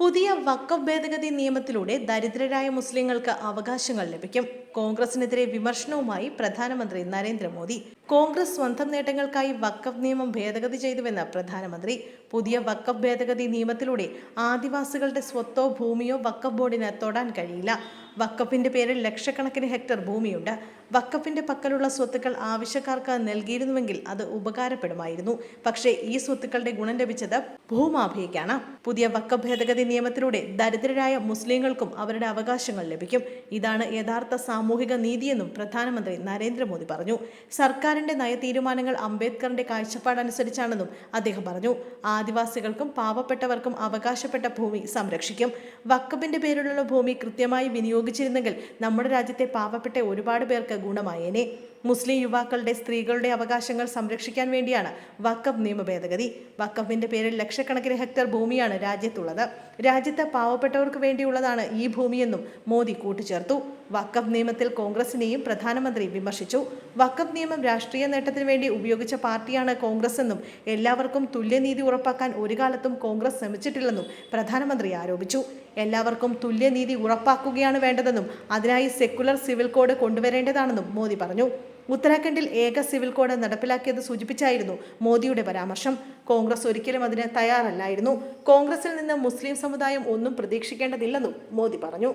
പുതിയ വക്കഫ് ഭേദഗതി നിയമത്തിലൂടെ ദരിദ്രരായ മുസ്ലിങ്ങൾക്ക് അവകാശങ്ങൾ ലഭിക്കും. കോൺഗ്രസിനെതിരെ വിമർശനവുമായി പ്രധാനമന്ത്രി നരേന്ദ്രമോദി. കോൺഗ്രസ് സ്വന്തം നേട്ടങ്ങൾക്കായി വക്കഫ് നിയമം ഭേദഗതി ചെയ്തുവെന്ന് പ്രധാനമന്ത്രി. പുതിയ വക്കഫ് ഭേദഗതി നിയമത്തിലൂടെ ആദിവാസികളുടെ സ്വത്തോ ഭൂമിയോ വക്കഫ് ബോർഡിന് തൊടാൻ കഴിയില്ല. വക്കഫിന്റെ പേരിൽ ലക്ഷക്കണക്കിന് ഹെക്ടർ ഭൂമിയുണ്ട്. വക്കഫിന്റെ പക്കലുള്ള സ്വത്തുക്കൾ ആവശ്യക്കാർക്ക് നൽകിയിരുന്നുവെങ്കിൽ അത് ഉപകാരപ്പെടുമായിരുന്നു. പക്ഷേ ഈ സ്വത്തുക്കളുടെ ഗുണം ലഭിച്ചത് ഭൂമാഫിയയ്ക്കാണ്. പുതിയ വക്കഫ് ഭേദഗതി നിയമത്തിലൂടെ ദരിദ്രരായ മുസ്ലിങ്ങൾക്കും അവരുടെ അവകാശങ്ങൾ ലഭിക്കും. ഇതാണ് യഥാർത്ഥ സാമൂഹിക നീതിയെന്നും പ്രധാനമന്ത്രി നരേന്ദ്രമോദി പറഞ്ഞു. സർക്കാരിന്റെ നയ തീരുമാനങ്ങൾ അംബേദ്കറിന്റെ കാഴ്ചപ്പാടനുസരിച്ചാണെന്നും അദ്ദേഹം പറഞ്ഞു. ആദിവാസികൾക്കും പാവപ്പെട്ടവർക്കും അവകാശപ്പെട്ട ഭൂമി സംരക്ഷിക്കും. വക്കഫിന്റെ പേരിലുള്ള ഭൂമി കൃത്യമായി വിനിയോഗിച്ചിരുന്നെങ്കിൽ നമ്മുടെ രാജ്യത്തെ പാവപ്പെട്ട ഒരുപാട് പേർക്ക് ഗുണമായേനെ. മുസ്ലിം യുവാക്കളുടെ സ്ത്രീകളുടെ അവകാശങ്ങൾ സംരക്ഷിക്കാൻ വേണ്ടിയാണ് വക്കഫ് നിയമ ഭേദഗതി വക്കഫിന്റെ പേരിൽ ലക്ഷക്കണക്കിന് ഹെക്ടർ ഭൂമിയാണ് രാജ്യത്തുള്ളത്. രാജ്യത്തെ പാവപ്പെട്ടവർക്ക് വേണ്ടിയുള്ളതാണ് ഈ ഭൂമിയെന്നും മോദി കൂട്ടിച്ചേർത്തു. വക്കഫ് നിയമത്തിൽ കോൺഗ്രസിനെയും പ്രധാനമന്ത്രി വിമർശിച്ചു. വക്കഫ് നിയമം രാഷ്ട്രീയ നേട്ടത്തിന് വേണ്ടി ഉപയോഗിച്ച പാർട്ടിയാണ് കോൺഗ്രസ് എന്നും എല്ലാവർക്കും തുല്യനീതി ഉറപ്പാക്കാൻ ഒരു കാലത്തും കോൺഗ്രസ് ശ്രമിച്ചിട്ടില്ലെന്നും പ്രധാനമന്ത്രി ആരോപിച്ചു. എല്ലാവർക്കും തുല്യനീതി ഉറപ്പാക്കുകയാണ് വേണ്ടതെന്നും അതിനായി സെക്കുലർ സിവിൽ കോഡ് കൊണ്ടുവരേണ്ടതാണെന്നും മോദി പറഞ്ഞു. ഉത്തരാഖണ്ഡിൽ ഏക സിവിൽ കോഡ് നടപ്പിലാക്കിയത് സൂചിപ്പിച്ചായിരുന്നു മോദിയുടെ പരാമർശം. കോൺഗ്രസ് ഒരിക്കലും അതിന് തയ്യാറല്ലായിരുന്നു. കോൺഗ്രസിൽ നിന്ന് മുസ്ലിം സമുദായം ഒന്നും പ്രതീക്ഷിക്കേണ്ടതില്ലെന്നും മോദി പറഞ്ഞു.